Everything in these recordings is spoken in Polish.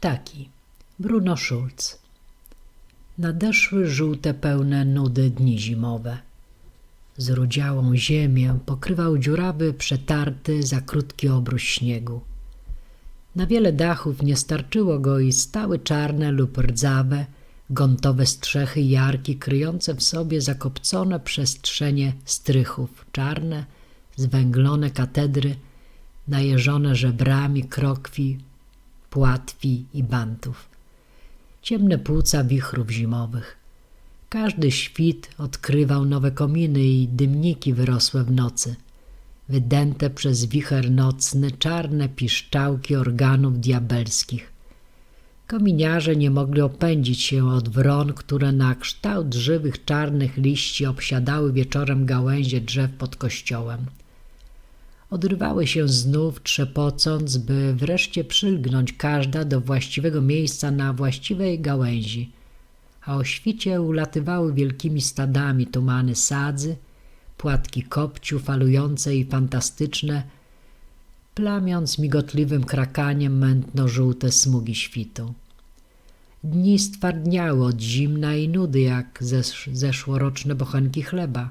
Ptaki. Bruno Schulz. Nadeszły żółte, pełne nudy dni zimowe. Zrudziałą ziemię pokrywał dziurawy, przetarty za krótki obrus śniegu. Na wiele dachów nie starczyło go i stały czarne lub rdzawe, gątowe strzechy jarki kryjące w sobie zakopcone przestrzenie strychów, czarne, zwęglone katedry, najeżone żebrami krokwi, płatwi i bantów. Ciemne płuca wichrów zimowych. Każdy świt odkrywał nowe kominy i dymniki wyrosłe w nocy. Wydęte przez wicher nocny czarne piszczałki organów diabelskich. Kominiarze nie mogli opędzić się od wron, które na kształt żywych czarnych liści obsiadały wieczorem gałęzie drzew pod kościołem. Odrywały się znów, trzepocąc, by wreszcie przylgnąć każda do właściwego miejsca na właściwej gałęzi, a o świcie ulatywały wielkimi stadami tumany sadzy, płatki kopciu falujące i fantastyczne, plamiąc migotliwym krakaniem mętno-żółte smugi świtu. Dni stwardniały od zimna i nudy, jak zesz zeszłoroczne bochenki chleba.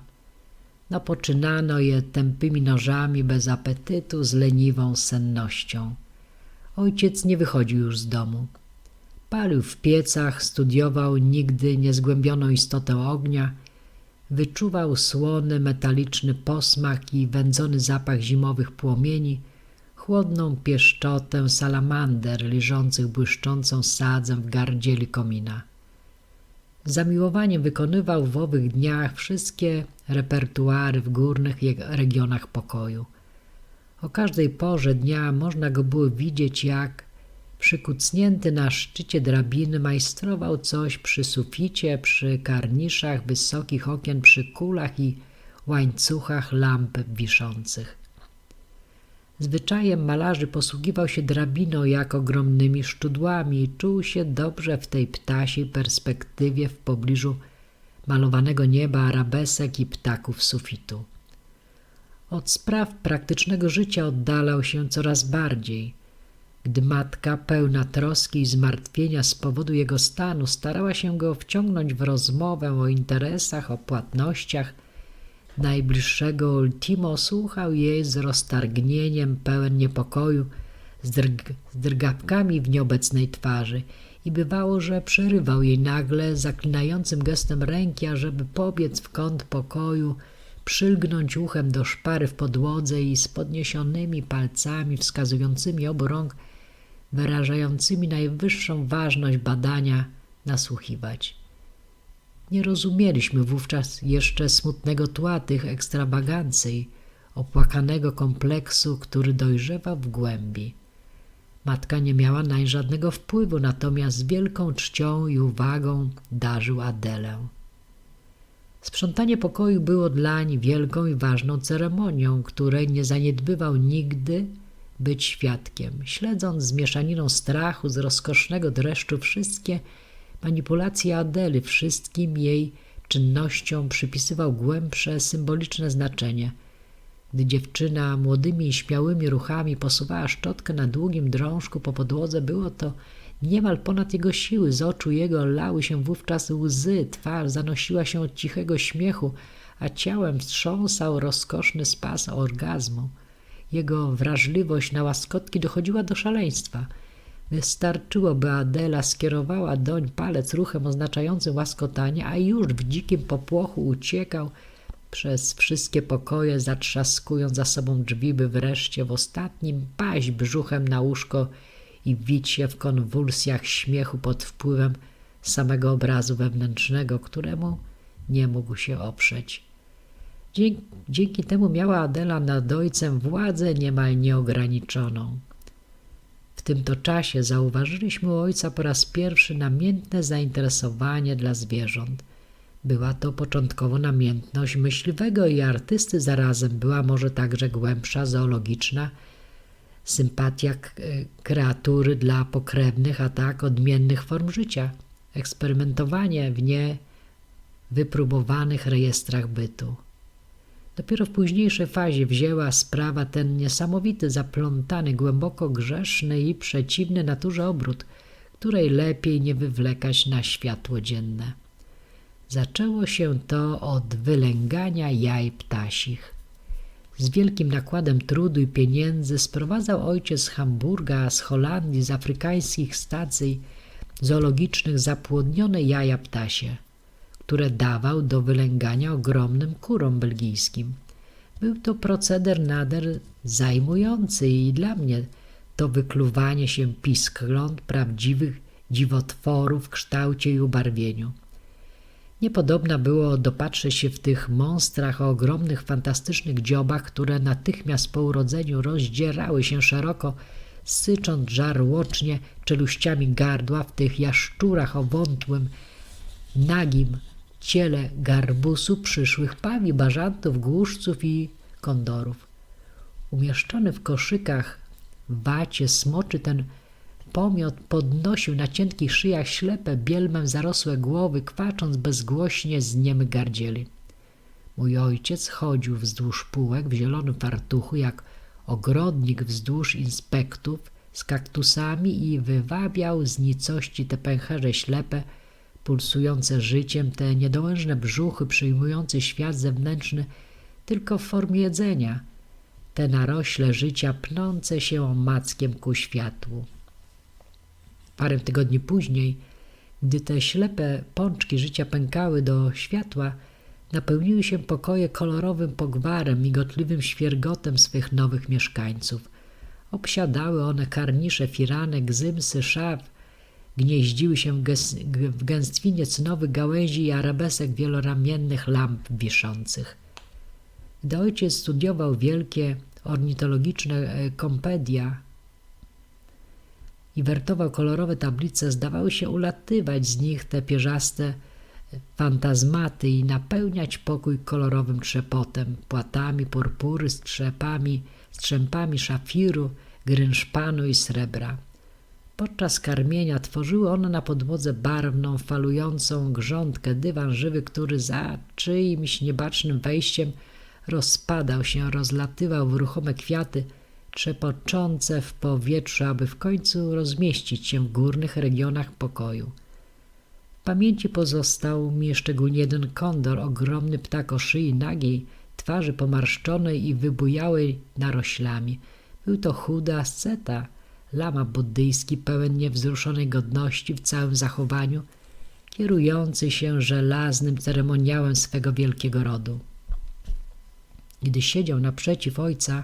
Napoczynano je tępymi nożami bez apetytu, z leniwą sennością. Ojciec nie wychodził już z domu. Palił w piecach, studiował nigdy niezgłębioną istotę ognia, wyczuwał słony, metaliczny posmak i wędzony zapach zimowych płomieni, chłodną pieszczotę salamander liżących błyszczącą sadzę w gardzieli komina. Zamiłowaniem wykonywał w owych dniach wszystkie repertuary w górnych regionach pokoju. O każdej porze dnia można go było widzieć, jak przykucnięty na szczycie drabiny majstrował coś przy suficie, przy karniszach wysokich okien, przy kulach i łańcuchach lamp wiszących. Zwyczajem malarzy posługiwał się drabiną jak ogromnymi szczudłami i czuł się dobrze w tej ptasiej perspektywie w pobliżu malowanego nieba, arabesek i ptaków sufitu. Od spraw praktycznego życia oddalał się coraz bardziej. Gdy matka, pełna troski i zmartwienia z powodu jego stanu, starała się go wciągnąć w rozmowę o interesach, o płatnościach, najbliższego ultimo słuchał jej z roztargnieniem pełen niepokoju, z, drg z drgawkami w nieobecnej twarzy i bywało, że przerywał jej nagle zaklinającym gestem ręki, ażeby pobiec w kąt pokoju, przylgnąć uchem do szpary w podłodze i z podniesionymi palcami wskazującymi obu rąk, wyrażającymi najwyższą ważność badania, nasłuchiwać. Nie rozumieliśmy wówczas jeszcze smutnego tła tych ekstrawagancji, opłakanego kompleksu, który dojrzewał w głębi. Matka nie miała nań żadnego wpływu, natomiast z wielką czcią i uwagą darzył Adelę. Sprzątanie pokoju było dlań wielką i ważną ceremonią, której nie zaniedbywał nigdy być świadkiem. Śledząc z mieszaniną strachu, z rozkosznego dreszczu wszystkie manipulacje Adely, wszystkim jej czynnościom przypisywał głębsze, symboliczne znaczenie – gdy dziewczyna młodymi i śmiałymi ruchami posuwała szczotkę na długim drążku po podłodze, było to niemal ponad jego siły. Z oczu jego lały się wówczas łzy, twarz zanosiła się od cichego śmiechu, a ciałem wstrząsał rozkoszny spas orgazmu. Jego wrażliwość na łaskotki dochodziła do szaleństwa. Wystarczyło, by Adela skierowała doń palec ruchem oznaczającym łaskotanie, a już w dzikim popłochu uciekał przez wszystkie pokoje, zatrzaskując za sobą drzwi, by wreszcie w ostatnim paść brzuchem na łóżko i wić się w konwulsjach śmiechu pod wpływem samego obrazu wewnętrznego, któremu nie mógł się oprzeć. Dzięki, dzięki temu miała Adela nad ojcem władzę niemal nieograniczoną. Tym to czasie zauważyliśmy u ojca po raz pierwszy namiętne zainteresowanie dla zwierząt – była to początkowo namiętność myśliwego i artysty, zarazem była może także głębsza, zoologiczna, sympatia kreatury dla pokrewnych, a tak odmiennych form życia, eksperymentowanie w nie wypróbowanych rejestrach bytu. Dopiero w późniejszej fazie wzięła sprawa ten niesamowity, zaplątany, głęboko grzeszny i przeciwny naturze obrót – której lepiej nie wywlekać na światło dzienne. Zaczęło się to od wylęgania jaj ptasich. Z wielkim nakładem trudu i pieniędzy sprowadzał ojciec z Hamburga, z Holandii, z afrykańskich stacji zoologicznych zapłodnione jaja ptasie, które dawał do wylęgania ogromnym kurom belgijskim. Był to proceder nader zajmujący i dla mnie to wykluwanie się piskląt prawdziwych dziwotworów w kształcie i ubarwieniu. Niepodobna było dopatrzeć się w tych monstrach o ogromnych, fantastycznych dziobach, które natychmiast po urodzeniu rozdzierały się szeroko, sycząc żarłocznie czeluściami gardła w tych jaszczurach o wątłym, nagim ciele garbusu przyszłych pawi, bażantów, głuszców i kondorów. Umieszczony w koszykach w wacie smoczy ten Pomiot podnosił na cienkich szyjach ślepe, bielmem zarosłe głowy, kwacząc bezgłośnie z niemych gardzieli. Mój ojciec chodził wzdłuż półek w zielonym fartuchu, jak ogrodnik wzdłuż inspektów z kaktusami i wywabiał z nicości te pęcherze ślepe, pulsujące życiem, te niedołężne brzuchy przyjmujące świat zewnętrzny tylko w formie jedzenia, te narośle życia pnące się mackiem ku światłu. Parę tygodni później, gdy te ślepe pączki życia pękały do światła, napełniły się pokoje kolorowym pogwarem, migotliwym świergotem swych nowych mieszkańców. Obsiadały one karnisze, firanek, zymsy, szaf, gnieździły się w gęstwinie cnowych gałęzi i arabesek wieloramiennych lamp wiszących. Gdy ojciec studiował wielkie ornitologiczne e, kompedia, i wertował kolorowe tablice, zdawały się ulatywać z nich te pierzaste fantazmaty i napełniać pokój kolorowym trzepotem, płatami purpury, strzepami, strzępami szafiru, grynszpanu i srebra. Podczas karmienia tworzyły one na podłodze barwną, falującą grządkę, dywan żywy, który za czyimś niebacznym wejściem rozpadał się, rozlatywał w ruchome kwiaty, trzepoczące w powietrzu, aby w końcu rozmieścić się w górnych regionach pokoju. W pamięci pozostał mi szczególnie jeden kondor, ogromny ptak o szyi nagiej, twarzy pomarszczonej i wybujałej naroślami. Był to chudy asceta, lama buddyjski pełen niewzruszonej godności w całym zachowaniu, kierujący się żelaznym ceremoniałem swego wielkiego rodu. Gdy siedział naprzeciw ojca,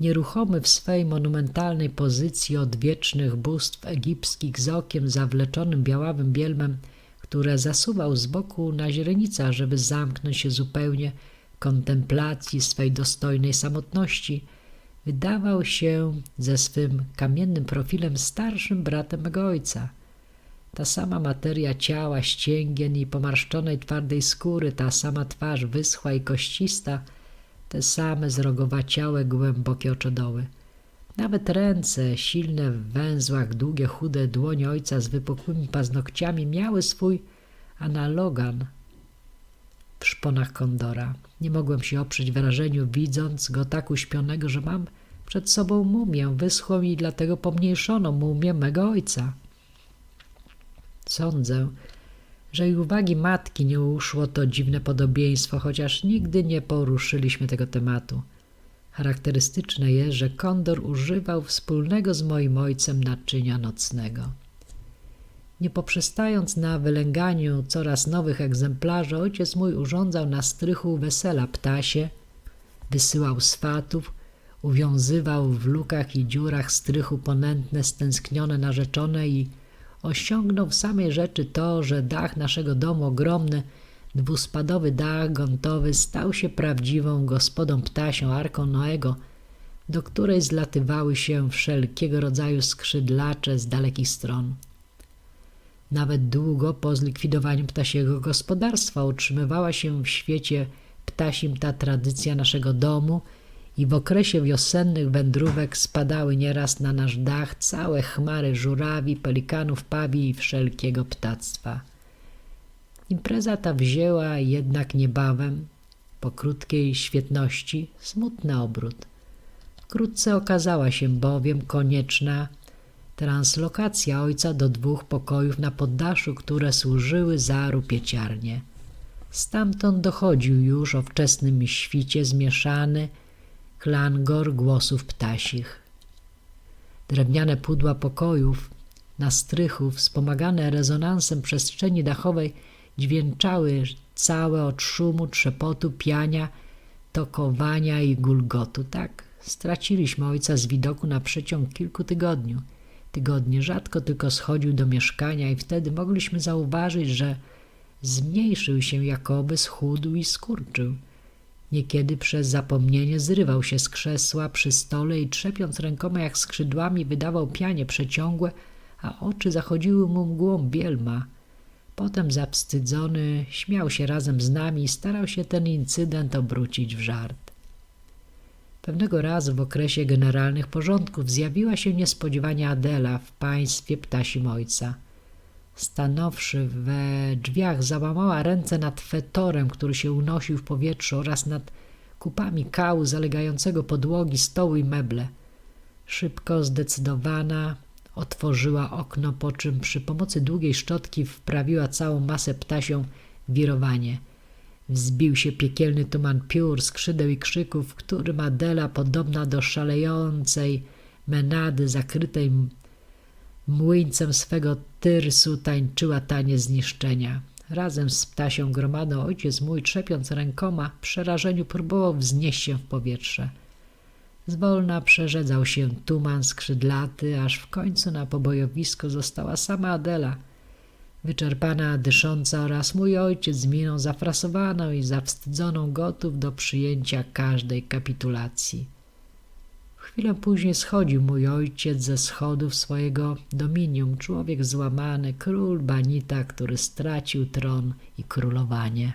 Nieruchomy w swej monumentalnej pozycji od wiecznych bóstw egipskich z okiem zawleczonym białawym bielmem, które zasuwał z boku na źrenica, żeby zamknąć się zupełnie kontemplacji swej dostojnej samotności, wydawał się ze swym kamiennym profilem starszym bratem mego ojca. Ta sama materia ciała, ścięgien i pomarszczonej twardej skóry, ta sama twarz wyschła i koścista – te same zrogowaciałe, głębokie oczodoły. Nawet ręce, silne w węzłach, długie, chude dłonie ojca z wypukłymi paznokciami miały swój analogan w szponach kondora. Nie mogłem się oprzeć wrażeniu, widząc go tak uśpionego, że mam przed sobą mumię, wyschłą i dlatego pomniejszoną mumię mego ojca. Sądzę, że i uwagi matki nie uszło to dziwne podobieństwo, chociaż nigdy nie poruszyliśmy tego tematu. Charakterystyczne jest, że kondor używał wspólnego z moim ojcem naczynia nocnego. Nie poprzestając na wylęganiu coraz nowych egzemplarzy, ojciec mój urządzał na strychu wesela ptasie, wysyłał swatów, uwiązywał w lukach i dziurach strychu ponętne, stęsknione narzeczone i osiągnął w samej rzeczy to, że dach naszego domu ogromny, dwuspadowy dach gontowy stał się prawdziwą gospodą ptasią Arką Noego, do której zlatywały się wszelkiego rodzaju skrzydlacze z dalekich stron. Nawet długo po zlikwidowaniu ptasiego gospodarstwa utrzymywała się w świecie ptasim ta tradycja naszego domu – i w okresie wiosennych wędrówek spadały nieraz na nasz dach całe chmary żurawi, pelikanów, pawi i wszelkiego ptactwa. Impreza ta wzięła jednak niebawem, po krótkiej świetności, smutny obrót. Wkrótce okazała się bowiem konieczna translokacja ojca do dwóch pokojów na poddaszu, które służyły za rupieciarnię. Stamtąd dochodził już o wczesnym świcie zmieszany klangor głosów ptasich. Drewniane pudła pokojów na strychu, wspomagane rezonansem przestrzeni dachowej, dźwięczały całe od szumu, trzepotu, piania, tokowania i gulgotu. Tak, straciliśmy ojca z widoku na przeciąg kilku tygodni. Tygodnie rzadko tylko schodził do mieszkania i wtedy mogliśmy zauważyć, że zmniejszył się jakoby, schudł i skurczył. Niekiedy przez zapomnienie zrywał się z krzesła przy stole i trzepiąc rękoma jak skrzydłami wydawał pianie przeciągłe, a oczy zachodziły mu mgłą bielma. Potem zawstydzony śmiał się razem z nami i starał się ten incydent obrócić w żart. Pewnego razu w okresie generalnych porządków zjawiła się niespodziewanie Adela w państwie ptasim ojca. Stanowszy we drzwiach, załamała ręce nad fetorem, który się unosił w powietrzu oraz nad kupami kału zalegającego podłogi, stoły i meble. Szybko, zdecydowana, otworzyła okno, po czym przy pomocy długiej szczotki wprawiła całą masę ptasią wirowanie. Wzbił się piekielny tuman piór, skrzydeł i krzyków, w którym Adela, podobna do szalejącej menady zakrytej młyńcem swego tyrsu, tańczyła tanie zniszczenia. Razem z ptasią gromadą ojciec mój, trzepiąc rękoma, w przerażeniu próbował wznieść się w powietrze. Zwolna przerzedzał się tuman skrzydlaty, aż w końcu na pobojowisko została sama Adela, wyczerpana, dysząca oraz mój ojciec z miną zafrasowaną i zawstydzoną gotów do przyjęcia każdej kapitulacji. Chwilę później schodził mój ojciec ze schodów swojego dominium, człowiek złamany, król Banita, który stracił tron i królowanie.